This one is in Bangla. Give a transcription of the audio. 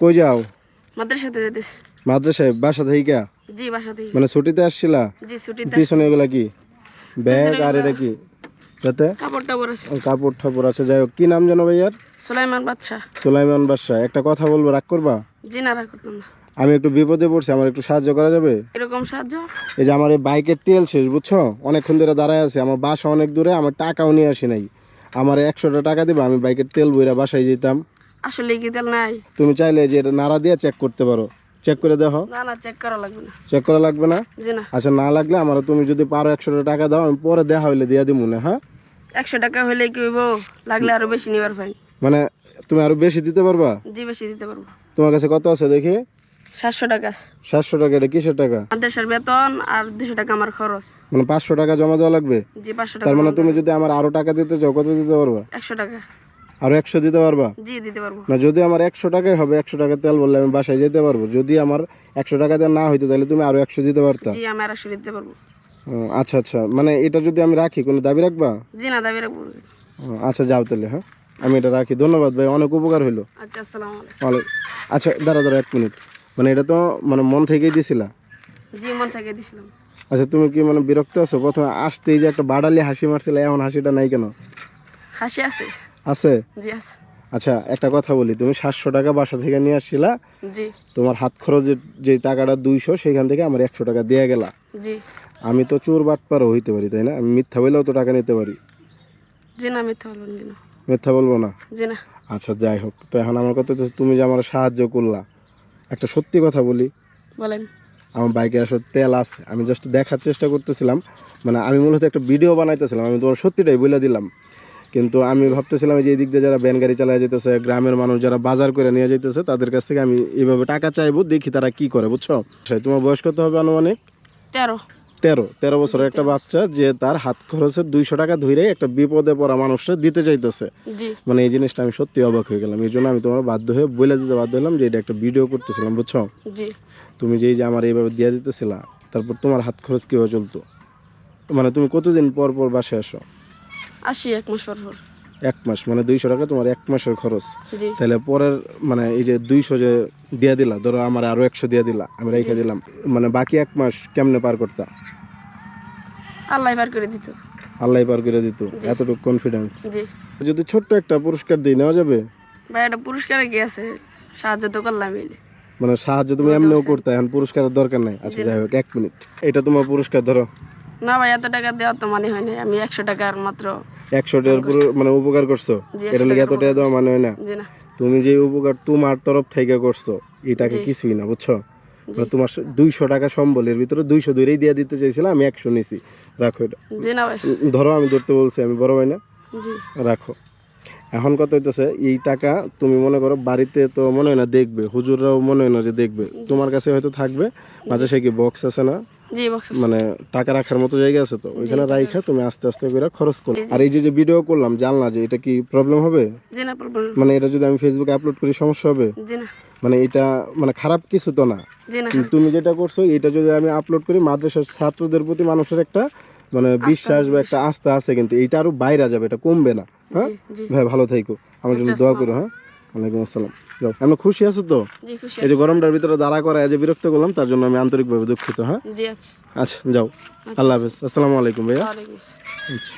কই যাও? মাদ্রাসাতে যেতেছি মাদ্রাসায়? বাসা থেকে জি বাসা থেকে। মানে ছুটিতে আসছিলা? জি ছুটিতে পিছনে এগুলা কি? ব্যাগ আর এটা কি? যাতে কাপড় টাপড় আছে। কাপড় ঠাপড় আছে। যাই হোক কি নাম জানো ভাইয়ার? সুলাইমান বাদশা সুলাইমান বাদশাহ। একটা কথা বলব রাগ করবা? জি না রাগ করতাম না। আমি একটু বিপদে পড়ছি আমার একটু সাহায্য করা যাবে? এরকম সাহায্য? এই যে আমার এই বাইকের তেল শেষ বুঝছ? অনেকক্ষণ ধরে দাঁড়ায় আছে আমার বাসা অনেক দূরে আমার টাকাও নিয়ে আসি নাই। আমার একশোটা টাকা দিবা আমি বাইকের তেল বইরা বাসায় যেতাম। আসলে কি তেল নাই? তুমি চাইলে যে এটা নাড়া দিয়ে চেক করতে পারো। চেক করে দেখো। না না চেক করা লাগবে না। চেক করা লাগবে না? জি না। আচ্ছা না লাগলে আমার তুমি যদি পারো একশোটা টাকা দাও আমি পরে দেখা হইলে দিয়ে দিব না হ্যাঁ? একশো টাকা হলে কি হইব? লাগলে আরও বেশি নিবার পাই মানে তুমি আরও বেশি দিতে পারবা? জি বেশি দিতে পারব। তোমার কাছে কত আছে দেখি? সাতশো টাকা সাতশো টাকা এটা কিসের টাকা? মাদ্রাসার বেতন আর দুশো টাকা আমার খরচ। মানে পাঁচশো টাকা জমা দেওয়া লাগবে? জি পাঁচশো তার মানে তুমি যদি আমার আরও টাকা দিতে চাও কত দিতে পারবা? একশো টাকা। আরও একশো দিতে পারবা? জি দিতে পারব। না যদি আমার একশো টাকাই হবে একশো টাকা তেল বললে আমি বাসায় যেতে পারব। যদি আমার একশো টাকা দিয়ে না হইতো তাহলে তুমি আরও একশো দিতে পারতা। জি আমি আর একশো দিতে পারব। ও, আচ্ছা আচ্ছা। মানে এটা যদি আমি রাখি কোনো দাবি রাখবা? জি না দাবি রাখব। আচ্ছা যাও তাহলে হ্যাঁ? আমি এটা রাখি। ধন্যবাদ ভাই অনেক উপকার হইল। আচ্ছা আসসালামু আলাইকুম। ভালো আচ্ছা দাঁড়া দাঁড়া এক মিনিট। মানে এটা তো মানে মন থেকেই দিছিলা? জি মন থেকে দিছিলাম। আচ্ছা তুমি কি মানে বিরক্ত আছো? প্রথমে আসতেই যে একটা বাড়ালি হাসি মারছিলে এখন হাসিটা নাই কেন? হাসি আছে। আছে? জি আছে। আচ্ছা একটা কথা বলি। তুমি সাতশো টাকা বাসা থেকে নিয়ে আসছিলা। জি। তোমার হাত খরচের যে টাকাটা দুইশো সেখান থেকে আমার একশো টাকা দিয়ে গেলা। জি। আমি তো চোর বাটপারও হইতে পারি তাই না? আমি মিথ্যা বলেও তো টাকা নিতে পারি। জি না মিথ্যা বলবেন জি না। মিথ্যা বলব না? জি না। আচ্ছা যাই হোক। তো এখন আমার কথা তুমি যে আমার সাহায্য করলা একটা সত্যি কথা বলি। বলেন। আমার বাইকে আসলে তেল আছে। আমি জাস্ট দেখার চেষ্টা করতেছিলাম। মানে আমি মূলত একটা ভিডিও বানাইতেছিলাম। আমি তোমার সত্যিটাই বলে দিলাম। কিন্তু আমি ভাবতেছিলাম যে এই দিক দিয়ে যারা ভ্যান গাড়ি চালায় যেতেছে গ্রামের মানুষ যারা বাজার করে নিয়ে যেতেছে তাদের কাছ থেকে আমি এইভাবে টাকা চাইব দেখি তারা কি করে বুঝছ? আচ্ছা, তোমার বয়স কত হবে আনুমানিক? তেরো। তেরো তেরো বছরের একটা বাচ্চা যে তার হাত খরচে দুইশো টাকা ধরে একটা বিপদে পড়া মানুষটা দিতে চাইতেছে। মানে এই জিনিসটা আমি সত্যি অবাক হয়ে গেলাম। এই জন্য আমি তোমার বাধ্য হয়ে বলে দিতে বাধ্য হলাম যে এটা একটা ভিডিও করতেছিলাম বুঝছ? তুমি যেই যে আমার এইভাবে দিয়ে দিতেছিলা তারপর তোমার হাত খরচ কীভাবে চলতো? মানে তুমি কতদিন পর পর বাসে আসো? আসি এক মাস পর পর। এক মাস মানে দুইশো টাকা তোমার এক মাসের খরচ। তাহলে পরের মানে এই যে দুইশো যে দিয়ে দিলা ধরো আমার আরও একশো দিয়ে দিলা আমি রেখে দিলাম মানে বাকি এক মাস কেমনে পার করতা? আল্লাহ বার করে দিত। আল্লাহ পার করে দিত এতটুকু কনফিডেন্স জি। যদি ছোট্ট একটা পুরস্কার দিয়ে নেওয়া যাবে? ভাই এটা পুরস্কারে কি আছে? সাহায্য তো করলাম মানে সাহায্য তুমি এমনিও করতে এখন পুরস্কারের দরকার নাই। আচ্ছা যাই হোক এক মিনিট। এটা তোমার পুরস্কার ধরো। না ভাই এত টাকা দেওয়ার তো মানে হয় না আমি একশো টাকার মাত্র একশো টাকার পুরো মানে উপকার করছ? এটা একশো এত টাকা দেওয়া মানে হয় না। তুমি যে উপকার তোমার তরফ থেকে করছ এটাকে কিছুই না বুঝছ? মানে তোমার দুইশো টাকা সম্বলের ভিতরে দুইশো ধরেই দিয়ে দিতে চাইছিলাম আমি একশো নিছি। রাখো এটা। জি না ভাই। ধরো আমি ধরতে বলছি আমি বড় ভাই না? জি। রাখো। এখন কত হইতেছে এই টাকা তুমি মনে করো বাড়িতে তো মনে হয় না দেখবে হুজুররাও মনে হয় না যে দেখবে। তোমার কাছে হয়তো থাকবে মাঝে সে কি বক্স আছে না? মানে টাকা রাখার মতো জায়গা আছে তো ওইখানে রাইখা তুমি আস্তে আস্তে করে খরচ করো। আর এই যে যে ভিডিও করলাম জানলা যে এটা কি প্রবলেম হবে? মানে এটা যদি আমি ফেসবুকে আপলোড করি সমস্যা হবে? মানে এটা মানে খারাপ কিছু তো না। তুমি যেটা করছ এটা যদি আমি আপলোড করি মাদ্রাসার ছাত্রদের প্রতি মানুষের একটা মানে বিশ্বাস বা একটা আস্থা। আছে কিন্তু এটা আরও বাইরে যাবে এটা কমবে না। হ্যাঁ? ভাই ভালো থাইকো। আমার জন্য আচ্ছা, দোয়া করো হ্যাঁ? ওয়ালাইকুম আসসালাম। যাও আমি খুশি আছো তো? এই যে গরমটার ভিতরে দাঁড়া করা যে বিরক্ত করলাম তার জন্য আমি আন্তরিকভাবে দুঃখিত হ্যাঁ? আচ্ছা। আচ্ছা যাও। আচ্ছা, আল্লাহ হাফেজ। আসসালামু আলাইকুম ভাইয়া। আচ্ছা।